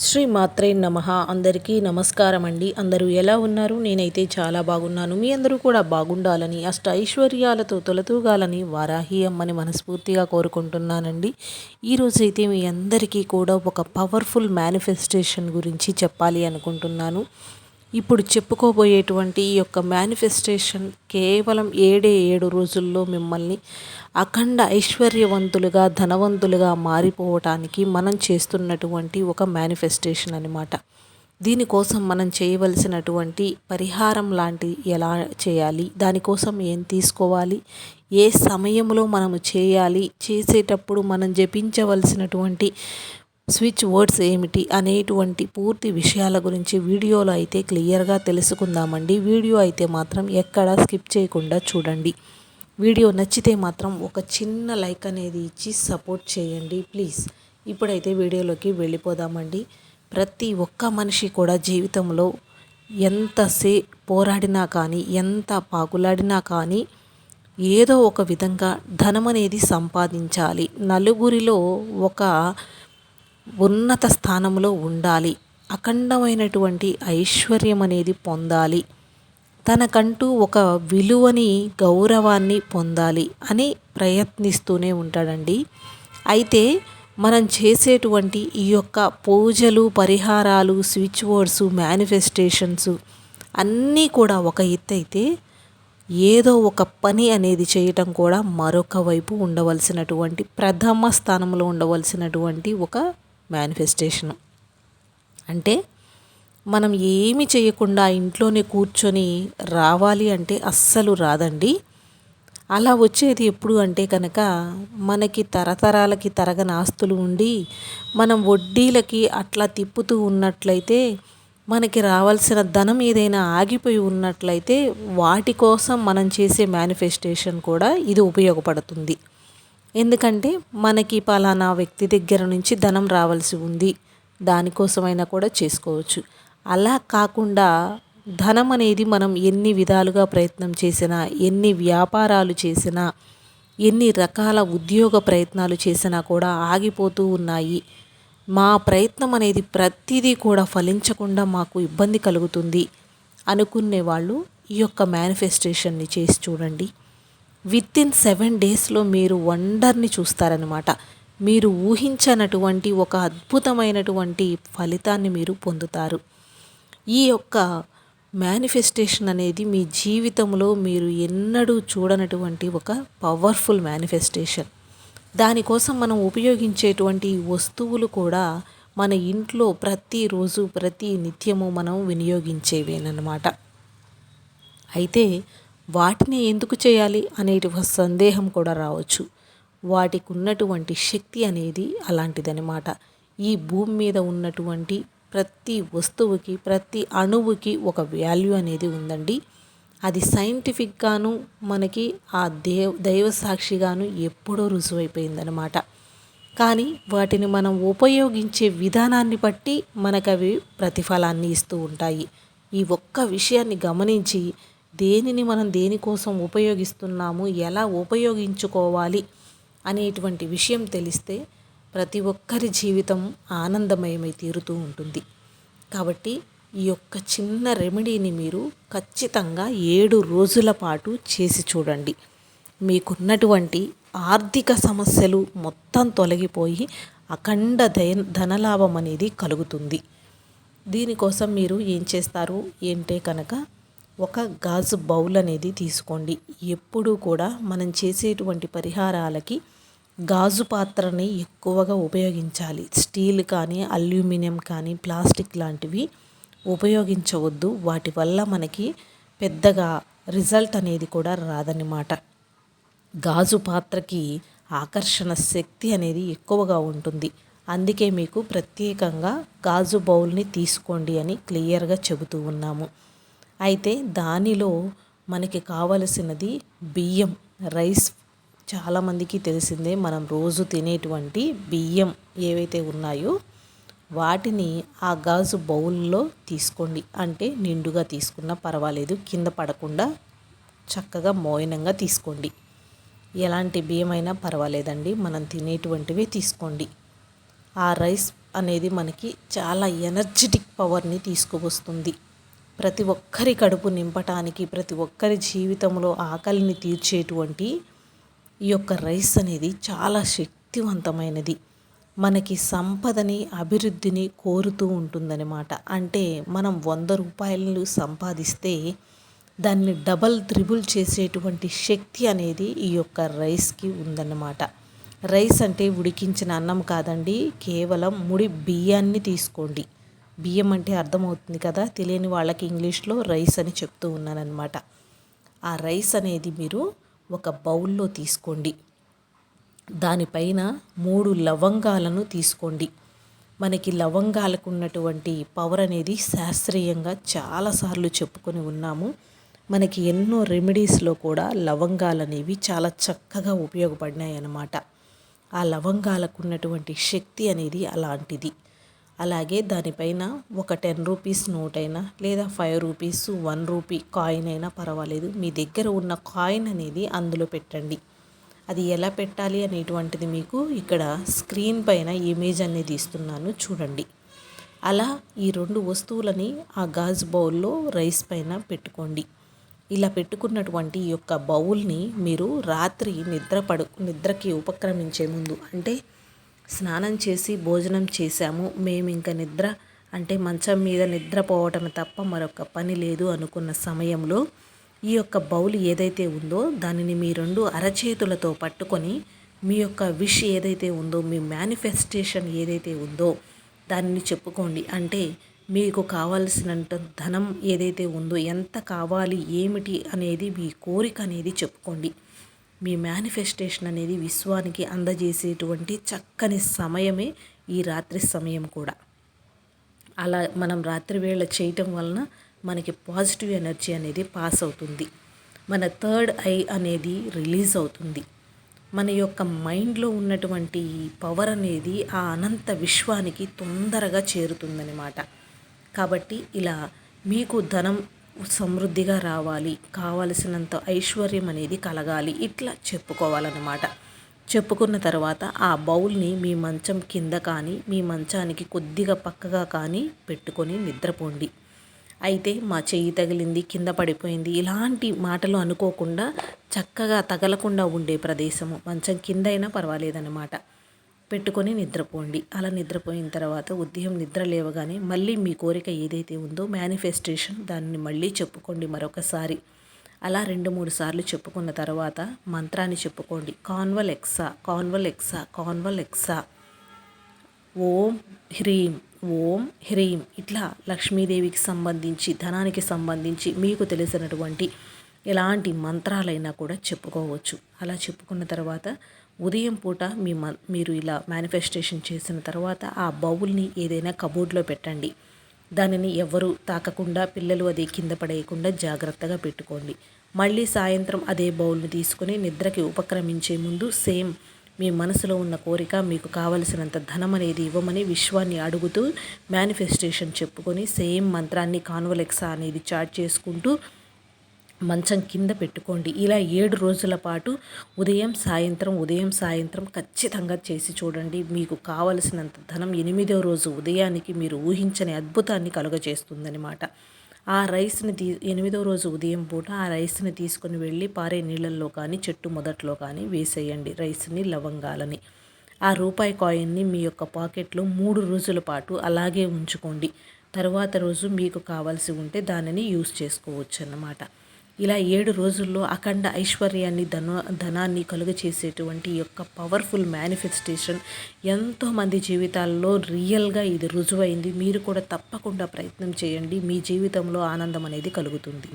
శ్రీ మాత్రే నమ. అందరికీ నమస్కారం అండి అందరూ ఎలా ఉన్నారు? నేనైతే చాలా బాగున్నాను. మీ అందరూ కూడా బాగుండాలని అష్ట ఐశ్వర్యాలతో తొలతూగాలని వారాహి అమ్మని మనస్ఫూర్తిగా కోరుకుంటున్నానండి. ఈరోజైతే మీ అందరికీ కూడా ఒక పవర్ఫుల్ మేనిఫెస్టేషన్ గురించి చెప్పాలి అనుకుంటున్నాను. ఇప్పుడు చెప్పుకోబోయేటువంటి ఈ యొక్క మేనిఫెస్టేషన్ కేవలం ఏడే ఏడు రోజుల్లో మిమ్మల్ని అఖండ ఐశ్వర్యవంతులుగా ధనవంతులుగా మారిపోవటానికి మనం చేస్తున్నటువంటి ఒక మేనిఫెస్టేషన్ అనమాట దీనికోసం మనం చేయవలసినటువంటి పరిహారం లాంటి ఎలా చేయాలి? దానికోసం ఏం తీసుకోవాలి? ఏ సమయంలో మనము చేయాలి? చేసేటప్పుడు మనం జపించవలసినటువంటి స్విచ్ వర్డ్స్ ఏమిటి అనేటువంటి పూర్తి విషయాల గురించి వీడియోలో అయితే క్లియర్గా తెలుసుకుందామండి. వీడియో అయితే మాత్రం ఎక్కడా స్కిప్ చేయకుండా చూడండి. వీడియో నచ్చితే మాత్రం ఒక చిన్న లైక్ అనేది ఇచ్చి సపోర్ట్ చేయండి ప్లీజ్. ఇప్పుడైతే వీడియోలోకి వెళ్ళిపోదామండి. ప్రతి ఒక్క మనిషి కూడా జీవితంలో ఎంతసే పోరాడినా కానీ ఎంత పాకులాడినా కానీ ఏదో ఒక విధంగా ధనం అనేది సంపాదించాలి. నలుగురిలో ఒక ఉన్నత స్థానంలో ఉండాలి. అఖండమైనటువంటి ఐశ్వర్యం అనేది పొందాలి. తనకంటూ ఒక విలువని గౌరవాన్ని పొందాలి అని ప్రయత్నిస్తూనే ఉంటాడండి. అయితే మనం చేసేటువంటి ఈ యొక్క పూజలు పరిహారాలు స్విచ్ బోర్డ్స్ మేనిఫెస్టేషన్స్ అన్నీ కూడా ఒక ఎత్తు అయితే ఏదో ఒక పని అనేది చేయటం కూడా మరొక వైపు ఉండవలసినటువంటి ప్రథమ స్థానంలో ఉండవలసినటువంటి ఒక మేనిఫెస్టేషను అంటే మనం ఏమి చేయకుండా ఇంట్లోనే కూర్చొని రావాలి అంటే అస్సలు రాదండి. అలా వచ్చేది ఎప్పుడు అంటే కనుక మనకి తరతరాలకి తరగని ఆస్తులు ఉండి మనం వడ్డీలకి అట్లా తిప్పుతూ ఉన్నట్లయితే మనకి రావాల్సిన ధనం ఏదైనా ఆగిపోయి ఉన్నట్లయితే వాటి కోసం మనం చేసే మేనిఫెస్టేషన్ కూడా ఇది ఉపయోగపడుతుంది. ఎందుకంటే మనకి పలానా వ్యక్తి దగ్గర నుంచి ధనం రావాల్సి ఉంది. దానికోసమైనా కూడా చేసుకోవచ్చు. అలా కాకుండా ధనం అనేది మనం ఎన్ని విధాలుగా ప్రయత్నం చేసినా ఎన్ని వ్యాపారాలు చేసినా ఎన్ని రకాల ఉద్యోగ ప్రయత్నాలు చేసినా కూడా ఆగిపోతూ ఉన్నాయి. మా ప్రయత్నం అనేది ప్రతిదీ కూడా ఫలించకుండా మాకు ఇబ్బంది కలుగుతుంది అనుకునే వాళ్ళు ఈ యొక్క మేనిఫెస్టేషన్ని చేసి చూడండి. విత్ ఇన్ సెవెన్ డేస్లో మీరు వండర్ని చూస్తారనమాట మీరు ఊహించనటువంటి ఒక అద్భుతమైనటువంటి ఫలితాన్ని మీరు పొందుతారు. ఈ యొక్క మేనిఫెస్టేషన్ అనేది మీ జీవితంలో మీరు ఎన్నడూ చూడనటువంటి ఒక పవర్ఫుల్ మేనిఫెస్టేషన్ దానికోసం మనం ఉపయోగించేటువంటి వస్తువులు కూడా మన ఇంట్లో ప్రతిరోజు ప్రతి నిత్యము మనం వినియోగించేవేనమాట అయితే వాటిని ఎందుకు చేయాలి అనేటి సందేహం కూడా రావచ్చు. వాటికి ఉన్నటువంటి శక్తి అనేది అలాంటిదనమాట ఈ భూమి మీద ఉన్నటువంటి ప్రతి వస్తువుకి ప్రతి అణువుకి ఒక వాల్యూ అనేది ఉందండి. అది సైంటిఫిక్గాను మనకి ఆ దేవ దైవ సాక్షిగాను ఎప్పుడో రుజువైపోయిందనమాట కానీ వాటిని మనం ఉపయోగించే విధానాన్ని బట్టి మనకు అవి ప్రతిఫలాన్ని ఇస్తూ ఉంటాయి. ఈ ఒక్క విషయాన్ని గమనించి దేనిని మనం దేనికోసం ఉపయోగిస్తున్నాము ఎలా ఉపయోగించుకోవాలి అనేటువంటి విషయం తెలిస్తే ప్రతి ఒక్కరి జీవితం ఆనందమయమై తీరుతూ ఉంటుంది. కాబట్టి ఈ యొక్క చిన్న రెమెడీని మీరు ఖచ్చితంగా ఏడు రోజుల పాటు చేసి చూడండి. మీకున్నటువంటి ఆర్థిక సమస్యలు మొత్తం తొలగిపోయి అఖండ దయ ధనలాభం అనేది కలుగుతుంది. దీనికోసం మీరు ఏం చేస్తారు? ఏంటే కనుక ఒక గాజు బౌల్ అనేది తీసుకోండి. ఎప్పుడూ కూడా మనం చేసేటువంటి పరిహారాలకి గాజు పాత్రని ఎక్కువగా ఉపయోగించాలి. స్టీల్ కానీ అల్యూమినియం కానీ ప్లాస్టిక్ లాంటివి ఉపయోగించవద్దు. వాటి వల్ల మనకి పెద్దగా రిజల్ట్ అనేది కూడా రాదన్నమాట. గాజు పాత్రకి ఆకర్షణ శక్తి అనేది ఎక్కువగా ఉంటుంది. అందుకే మీకు ప్రత్యేకంగా గాజు బౌల్ని తీసుకోండి అని క్లియర్గా చెబుతూ ఉన్నాము. అయితే దానిలో మనకి కావలసినది బియ్యం. రైస్ చాలామందికి తెలిసిందే మనం రోజు తినేటువంటి బియ్యం ఏవైతే ఉన్నాయో వాటిని ఆ గాజు బౌల్లో తీసుకోండి. అంటే నిండుగా తీసుకున్నా పర్వాలేదు కింద పడకుండా చక్కగా మోయనంగా తీసుకోండి. ఎలాంటి బియ్యం అయినా పర్వాలేదండి మనం తినేటువంటివి తీసుకోండి. ఆ రైస్ అనేది మనకి చాలా ఎనర్జెటిక్ పవర్ని తీసుకువస్తుంది. ప్రతి ఒక్కరి కడుపు నింపటానికి ప్రతి ఒక్కరి జీవితంలో ఆకలిని తీర్చేటువంటి ఈ యొక్క రైస్ అనేది చాలా శక్తివంతమైనది. మనకి సంపదని అభివృద్ధిని కోరుతూ ఉంటుందన్నమాట. అంటే మనం వంద రూపాయలు సంపాదిస్తే దాన్ని డబల్ త్రిబుల్ చేసేటువంటి శక్తి అనేది ఈ యొక్క రైస్కి ఉందన్నమాట. రైస్ అంటే ఉడికించిన అన్నం కాదండి కేవలం ముడి బియ్యాన్ని తీసుకోండి. బియ్యం అంటే అర్థమవుతుంది కదా? తెలియని వాళ్ళకి ఇంగ్లీష్లో రైస్ అని చెప్తూ ఉన్నానమాట ఆ రైస్ అనేది మీరు ఒక బౌల్లో తీసుకోండి. దానిపైన మూడు లవంగాలను తీసుకోండి. మనకి లవంగాలకు ఉన్నటువంటి పవర్ అనేది శాస్త్రీయంగా చాలాసార్లు చెప్పుకొని ఉన్నాము. మనకి ఎన్నో రెమెడీస్లో కూడా లవంగాలు అనేవి చాలా చక్కగా ఉపయోగపడినాయి అన్నమాట ఆ లవంగాలకు ఉన్నటువంటి శక్తి అనేది అలాంటిది. అలాగే దానిపైన ఒక టెన్ రూపీస్ నోట్ అయినా లేదా five rupees one rupee coin అయినా పర్వాలేదు. మీ దగ్గర ఉన్న కాయిన్ అనేది అందులో పెట్టండి. అది ఎలా పెట్టాలి అనేటువంటిది మీకు ఇక్కడ స్క్రీన్ పైన ఇమేజ్ అనేది ఇస్తున్నాను. చూడండి. అలా ఈ రెండు వస్తువులని ఆ గాజు బౌల్లో రైస్ పైన పెట్టుకోండి. ఇలా పెట్టుకున్నటువంటి ఈ యొక్క బౌల్ని మీరు రాత్రి నిద్ర పడు నిద్రకి ఉపక్రమించే ముందు అంటే స్నానం చేసి భోజనం చేశాము. మేము ఇంకా నిద్ర అంటే మంచం మీద నిద్రపోవటం తప్ప మరొక పని లేదు అనుకున్న సమయంలో ఈ యొక్క బౌల్ ఏదైతే ఉందో దానిని మీ రెండు అరచేతులతో పట్టుకొని మీ యొక్క విష్ ఏదైతే ఉందో మీ మేనిఫెస్టేషన్ ఏదైతే ఉందో దానిని చెప్పుకోండి. అంటే మీకు కావాల్సినంత ధనం ఏదైతే ఉందో ఎంత కావాలి ఏమిటి అనేది మీ కోరిక అనేది చెప్పుకోండి. మీ మేనిఫెస్టేషన్ అనేది విశ్వానికి అందజేసేటువంటి చక్కని సమయమే ఈ రాత్రి సమయం కూడా. అలా మనం రాత్రి వేళ చేయటం వలన మనకి పాజిటివ్ ఎనర్జీ అనేది పాస్ అవుతుంది. మన థర్డ్ ఐ అనేది రిలీజ్ అవుతుంది. మన యొక్క మైండ్లో ఉన్నటువంటి పవర్ అనేది ఆ అనంత విశ్వానికి తొందరగా చేరుతుందనమాట కాబట్టి ఇలా మీకు ధనం సమృద్ధిగా రావాలి. కావలసినంత ఐశ్వర్యం అనేది కలగాలి. ఇట్లా చెప్పుకోవాలన్నమాట. చెప్పుకున్న తర్వాత ఆ బౌల్ని మీ మంచం కింద కానీ మీ మంచానికి కొద్దిగా పక్కగా కానీ పెట్టుకొని నిద్రపోండి. అయితే మా చెయ్యి తగిలింది కింద పడిపోయింది ఇలాంటి మాటలు అనుకోకుండా చక్కగా తగలకుండా ఉండే ప్రదేశము. మంచం కింద అయినా పర్వాలేదన్నమాట. పెట్టుకొని నిద్రపోండి. అలా నిద్రపోయిన తర్వాత ఉదయం నిద్ర లేవగానే మళ్ళీ మీ కోరిక ఏదైతే ఉందో మేనిఫెస్టేషన్ దాన్ని మళ్ళీ చెప్పుకోండి మరొకసారి. అలా రెండు మూడు సార్లు చెప్పుకున్న తర్వాత మంత్రాన్ని చెప్పుకోండి. కాన్వల్ ఎక్సా కాన్వల్ ఎక్సా కాన్వల్ ఎక్సా. ఓం హ్రీం ఓం హ్రీం. ఇట్లా లక్ష్మీదేవికి సంబంధించి ధనానికి సంబంధించి మీకు తెలిసినటువంటి ఎలాంటి మంత్రాలైనా కూడా చెప్పుకోవచ్చు. అలా చెప్పుకున్న తర్వాత ఉదయం పూట మీ మ మీరు ఇలా మేనిఫెస్టేషన్ చేసిన తర్వాత ఆ బౌల్ని ఏదైనా కబోర్డ్లో పెట్టండి. దానిని ఎవరు తాకకుండా పిల్లలు అది కింద పడేయకుండా జాగ్రత్తగా పెట్టుకోండి. మళ్ళీ సాయంత్రం అదే బౌల్ని తీసుకుని నిద్రకి ఉపక్రమించే ముందు సేమ్ మీ మనసులో ఉన్న కోరిక మీకు కావలసినంత ధనం అనేది ఇవ్వమని విశ్వాన్ని అడుగుతూ మేనిఫెస్టేషన్ చెప్పుకొని సేమ్ మంత్రాన్ని కాన్వలెక్సా అనేది చాట్ చేసుకుంటూ మంచం కింద పెట్టుకోండి. ఇలా ఏడు రోజుల పాటు ఉదయం సాయంత్రం ఉదయం సాయంత్రం ఖచ్చితంగా చేసి చూడండి. మీకు కావలసినంత ధనం ఎనిమిదో రోజు ఉదయానికి మీరు ఊహించని అద్భుతాన్ని కలుగజేస్తుందనమాట ఆ రైస్ని తీ ఎనిమిదో రోజు ఉదయం పూట ఆ రైస్ని తీసుకొని వెళ్ళి పారే నీళ్ళల్లో కానీ చెట్టు మొదట్లో కానీ వేసేయండి. రైస్ని లవంగాలని. ఆ రూపాయి కాయిన్ని మీ యొక్క పాకెట్లో మూడు రోజుల పాటు అలాగే ఉంచుకోండి. తర్వాత రోజు మీకు కావాల్సి ఉంటే దానిని యూస్ చేసుకోవచ్చు అన్నమాట ఇలా ఏడు రోజుల్లో అఖండ ఐశ్వర్యాన్ని ధన ధనాన్ని కలుగ చేసేటువంటి యొక్క పవర్ఫుల్ మేనిఫెస్టేషన్ ఎంతోమంది జీవితాల్లో రియల్గా ఇది రుజువైంది. మీరు కూడా తప్పకుండా ప్రయత్నం చేయండి. మీ జీవితంలో ఆనందం అనేది కలుగుతుంది.